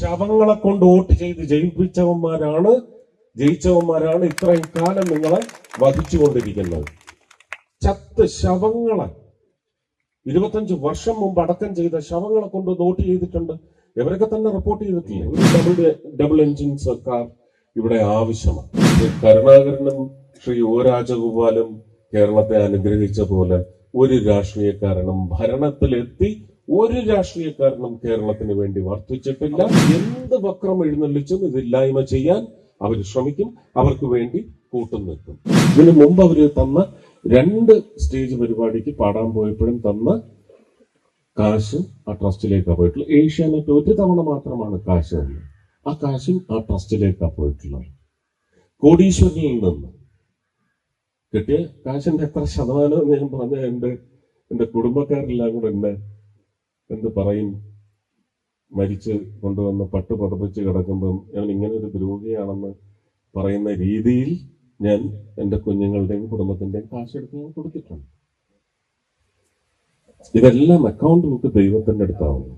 ശവങ്ങളെ കൊണ്ട് വോട്ട് ചെയ്ത് ജയിപ്പിച്ചവന്മാരാണ്. ജയിച്ചവന്മാരാണ് ഇത്രയും കാലം നിങ്ങളെ വധിച്ചുകൊണ്ടിരിക്കുന്നത്. ചത്ത് ശവങ്ങളെ. ഇരുപത്തഞ്ച് വർഷം മുമ്പ് അടക്കം ചെയ്ത ശവങ്ങളെ കൊണ്ട് വോട്ട് ചെയ്തിട്ടുണ്ട്. ഇവരൊക്കെ തന്നെ റിപ്പോർട്ട് ചെയ്തിട്ടില്ലേ? ഒരു ഡബിൾ ഡബിൾ എഞ്ചിൻ സർക്കാർ ഇവിടെ ആവശ്യമാണ്. കരുണാകരനും ശ്രീ ഒ രാജഗോപാലും കേരളത്തെ അനുഗ്രഹിച്ച പോലെ ഒരു രാഷ്ട്രീയക്കാരനും ഭരണത്തിലെത്തി ഒരു രാഷ്ട്രീയക്കാരനും കേരളത്തിന് വേണ്ടി വർദ്ധിച്ചിട്ടില്ല എന്ത് വക്രം എഴുന്നള്ളിച്ചും ഇതില്ലായ്മ ചെയ്യാൻ അവർ ശ്രമിക്കും. അവർക്ക് വേണ്ടി കൂട്ടും നിൽക്കും. ഇതിനു മുമ്പ് അവർ തന്ന രണ്ട് സ്റ്റേജ് പരിപാടിക്ക് പാടാൻ പോയപ്പോഴും തന്ന കാശ് ആ ട്രസ്റ്റിലേക്കാണ് പോയിട്ടുള്ളത്. ഏഷ്യാനെറ്റ് ഒരു തവണ മാത്രമാണ് കാശ് തന്നത്. ആ കാശും ആ ട്രസ്റ്റിലേക്കാണ് പോയിട്ടുള്ളത്. കോടീശ്വരനിൽ നിന്ന് കിട്ടിയ കാശിന്റെ എത്ര ശതമാനം ഞാൻ പറഞ്ഞ എന്റെ എന്റെ കുടുംബക്കാരെല്ലാം കൂടെ എന്നെ എന്ത് പറയും? മരിച്ച് കൊണ്ടുവന്ന് പട്ട് പതപ്പിച്ച് കിടക്കുമ്പം ഞാൻ ഇങ്ങനെ ഒരു ദ്രോഹിയാണെന്ന് പറയുന്ന രീതിയിൽ ഞാൻ എന്റെ കുഞ്ഞുങ്ങളുടെയും കുടുംബത്തിന്റെയും കാശെടുത്ത് ഞാൻ കൊടുത്തിട്ടുണ്ട്. ഇതെല്ലാം അക്കൗണ്ട് ബുക്ക് ദൈവത്തിന്റെ അടുത്താവുന്നു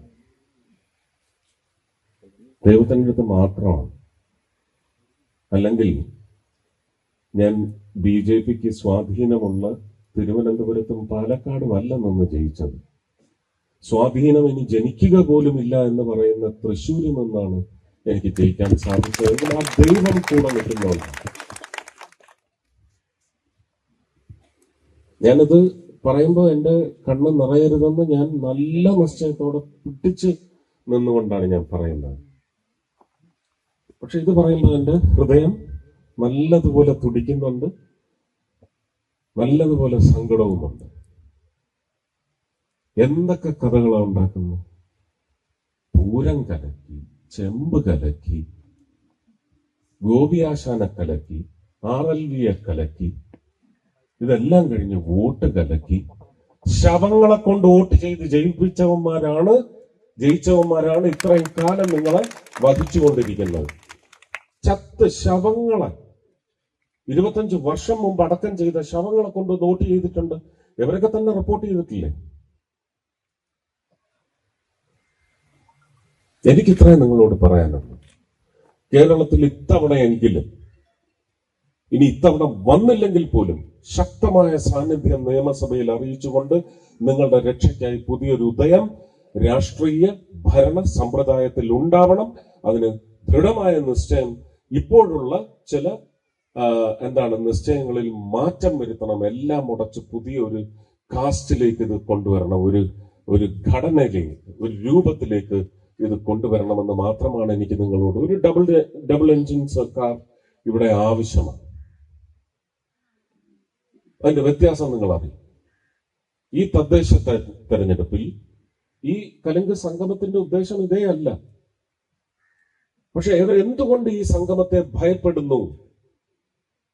ദൈവത്തിന്റെ അടുത്ത് മാത്രമാണ്. അല്ലെങ്കിൽ ഞാൻ ബി ജെ പിക്ക് സ്വാധീനമുള്ള തിരുവനന്തപുരത്തും പാലക്കാടും അല്ല നിന്ന് ജയിച്ചത്. സ്വാധീനം ഇനി ജനിക്കുക പോലുമില്ല എന്ന് പറയുന്ന തൃശ്ശൂരിൽ നിന്നാണ് എനിക്ക് ജയിക്കാൻ സാധിച്ചതെങ്കിൽ ആ ദൈവം കൂടെ നിൽക്കുന്നുണ്ട് ഞാനത് പറയുമ്പോൾ എന്റെ കണ്ണ് നിറയരുതെന്ന് ഞാൻ നല്ല നിശ്ചയത്തോടെ പിടിച്ച് നിന്നുകൊണ്ടാണ് ഞാൻ പറയുന്നത്. പക്ഷെ ഇത് പറയുമ്പോൾ എന്റെ ഹൃദയം നല്ലതുപോലെ തുടിക്കുന്നുണ്ട്. നല്ലതുപോലെ സങ്കടവുമുണ്ട്. എന്തൊക്കെ കഥകളാണ് ഉണ്ടാക്കുന്നത്? പൂരം കലക്കി ചെമ്പ് കലക്കി ഗോപിയാശാനെ കലക്കി ആർ കലക്കി ഇതെല്ലാം കഴിഞ്ഞ് വോട്ട് കലക്കി. ശവങ്ങളെ കൊണ്ട് വോട്ട് ചെയ്ത് ജയിപ്പിച്ചവന്മാരാണ്. ജയിച്ചവന്മാരാണ് ഇത്രയും കാലം നിങ്ങളെ വധിച്ചുകൊണ്ടിരിക്കുന്നത്. ചത്ത് ശവങ്ങളെ. ഇരുപത്തഞ്ച് വർഷം മുമ്പ് അടക്കം ചെയ്ത ശവങ്ങളെ കൊണ്ട് വോട്ട് ചെയ്തിട്ടുണ്ട്. ഇവരൊക്കെ തന്നെ റിപ്പോർട്ട് ചെയ്തിട്ടില്ലേ? എനിക്ക് ഇത്രയും നിങ്ങളോട് പറയാനുള്ളൂ. കേരളത്തിൽ ഇത്തവണയെങ്കിലും ഇനി ഇത്തവണ വന്നില്ലെങ്കിൽ പോലും ശക്തമായ സാന്നിധ്യം നിയമസഭയിൽ അറിയിച്ചുകൊണ്ട് നിങ്ങളുടെ രക്ഷയ്ക്കായി പുതിയൊരു ഉദയം രാഷ്ട്രീയ ഭരണ സമ്പ്രദായത്തിൽ ഉണ്ടാവണം. അതിന് ദൃഢമായ നിശ്ചയം ഇപ്പോഴുള്ള ചില എന്താണ് നിശ്ചയങ്ങളിൽ മാറ്റം വരുത്തണം. എല്ലാം ഉടച്ച് പുതിയൊരു കാസ്റ്റിലേക്ക് ഇത് കൊണ്ടുവരണം. ഒരു ഒരു ഘടനയിലേക്ക് ഒരു രൂപത്തിലേക്ക് ഇത് കൊണ്ടുവരണമെന്ന് മാത്രമാണ് എനിക്ക് നിങ്ങളോട് ഒരു ഡബിൾ ഡബിൾ എഞ്ചിൻ സർക്കാർ ഇവിടെ ആവശ്യമാണ്. അതിന്റെ വ്യത്യാസം നിങ്ങൾ അറിയും. ഈ തദ്ദേശ തെരഞ്ഞെടുപ്പിൽ ഈ കലിംഗ സംഗമത്തിന്റെ ഉദ്ദേശം ഇതേ അല്ല. പക്ഷെ എന്തുകൊണ്ട് ഈ സംഗമത്തെ ഭയപ്പെടുന്നു?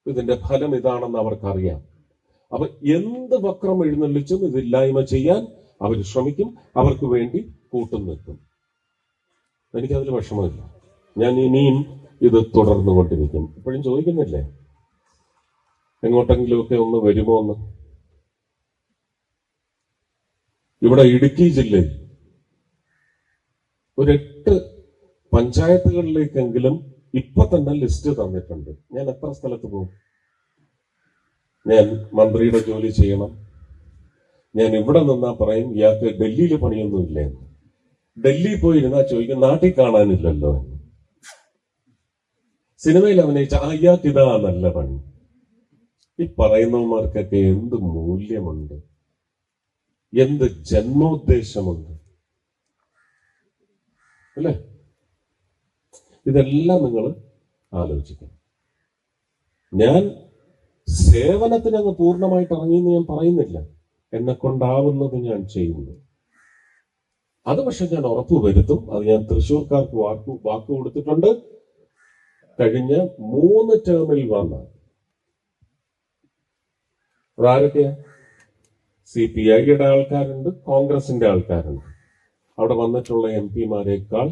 ഇതിന്റെ ഫലം ഇതാണെന്ന് അവർക്കറിയാം. അപ്പൊ എന്ത് വക്രം എഴുന്നള്ളിച്ചും ഇതില്ലായ്മ ചെയ്യാൻ അവർ ശ്രമിക്കും അവർക്ക് വേണ്ടി കൂട്ടും നിൽക്കും. എനിക്കതിൽ വിഷമമില്ല. ഞാൻ ഇനിയും ഇത് തുടർന്നു കൊണ്ടിരിക്കും. ഇപ്പോഴും ചോദിക്കുന്നില്ലേ? എങ്ങോട്ടെങ്കിലുമൊക്കെ ഒന്ന് വരുമോ എന്ന്? ഇവിടെ ഇടുക്കി ജില്ലയിൽ ഒരു എട്ട് പഞ്ചായത്തുകളിലേക്കെങ്കിലും ഇപ്പൊ തന്നെ ലിസ്റ്റ് തന്നിട്ടുണ്ട്. ഞാൻ എത്ര സ്ഥലത്ത് പോകും? ഞാൻ മന്ത്രിയുടെ ജോലി ചെയ്യണം. ഞാൻ ഇവിടെ നിന്നാ പറയും ഇയാൾക്ക് ഡൽഹിയിൽ പണിയൊന്നും. ഡൽഹി പോയിരുന്നാ ചോദിക്കും നാട്ടിൽ കാണാനില്ലല്ലോ. സിനിമയിൽ അഭിനയിച്ച അയ്യാക്ക് ഇതാ നല്ല പണി. ഈ പറയുന്നവന്മാർക്കൊക്കെ എന്ത് മൂല്യമുണ്ട്? എന്ത് ജന്മോദ്ദേശമുണ്ട്? അല്ലേ? ഇതെല്ലാം നിങ്ങൾ ആലോചിക്കണം. ഞാൻ സേവനത്തിന് അങ്ങ് പൂർണമായിട്ട് ഇറങ്ങിയെന്ന് ഞാൻ പറയുന്നില്ല. എന്നെ കൊണ്ടാവുന്നത് ഞാൻ ചെയ്യുന്നു. അത് പക്ഷെ ഞാൻ ഉറപ്പ് വരുത്തും. അത് ഞാൻ തൃശ്ശൂർക്കാർക്ക് വാക്ക് വാക്ക് കൊടുത്തിട്ടുണ്ട്. കഴിഞ്ഞ മൂന്ന് ടേമിൽ വന്ന അതാരൊക്കെയാ സി പി ഐയുടെ ആൾക്കാരുണ്ട് കോൺഗ്രസിന്റെ ആൾക്കാരുണ്ട്. അവിടെ വന്നിട്ടുള്ള എം പിമാരെക്കാൾ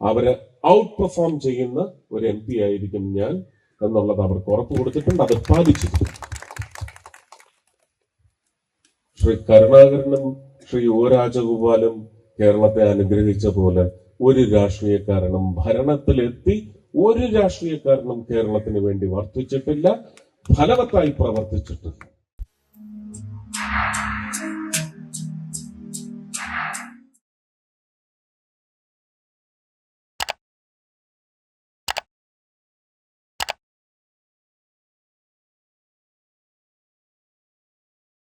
അവരെ ഔട്ട് പെർഫോം ചെയ്യുന്ന ഒരു എം പി ആയിരിക്കും ഞാൻ എന്നുള്ളത് അവർക്ക് ഉറപ്പ് കൊടുത്തിട്ടുണ്ട്. അത് പാലിച്ചിട്ടുണ്ട് ശ്രീ കരുണാകരനും ശ്രീ ഒ രാജഗോപാലും കേരളത്തെ അനുഗ്രഹിച്ച പോലെ ഒരു രാഷ്ട്രീയക്കാരനും ഭരണത്തിലെത്തി ഒരു രാഷ്ട്രീയക്കാരനും കേരളത്തിന് വേണ്ടി വർദ്ധിച്ചിട്ടില്ല ഫലവത്തായി പ്രവർത്തിച്ചിട്ടില്ല.